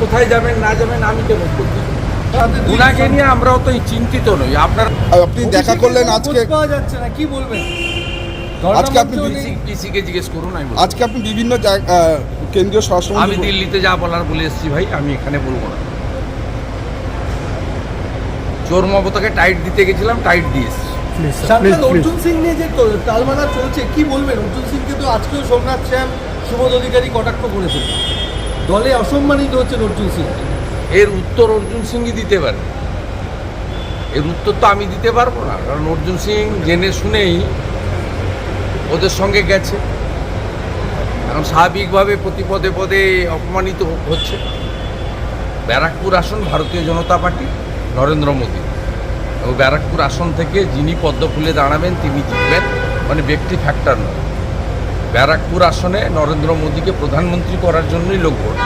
কোথায় যাবেন না যাবেন আমি কেন উনাকে নিয়ে আমরাও তো চিন্তিত নই। আপনার আপনি দেখা করলেন আজকে পাওয়া যাচ্ছে না কি বলবেন? আজকে আপনি পিসিকে জিজ্ঞেস করুন আমি আজকে আপনি বিভিন্ন কেন্দ্রীয় আমি দিল্লিতে যা বলার বলে এসেছি ভাই আমি এখানে বলব না। চোর মমতাকে টাইট দিতে গেছিলাম টাইট দিয়ে এসেছি। অর্জুন সিং নিয়ে যে তো- টালমানা চলছে কি বলবেন? অর্জুন সিংকে তো আজকেও সোমনাথ শ্যাম সুবোধ অধিকারী কটাক্ষ করেছেন দলে অসম্মানিত হচ্ছেন অর্জুন সিং। এর উত্তর অর্জুন সিংই দিতে পারে। এর উত্তর তো আমি দিতে পারব না, কারণ অর্জুন সিং জেনে শুনেই ওদের সঙ্গে গেছে। এখন স্বাভাবিকভাবে প্রতি পদে পদে অপমানিত হচ্ছে। ব্যারাকপুর আসন ভারতীয় জনতা পার্টি, নরেন্দ্র মোদী। এবং ব্যারাকপুর আসন থেকে যিনি পদ্ম ফুলে দাঁড়াবেন, তিনি জিতবেন। মানে ব্যক্তি ফ্যাক্টর নয়। ব্যারাকপুর আসনে নরেন্দ্র মোদীকে প্রধানমন্ত্রী করার জন্যই লোক ভোট।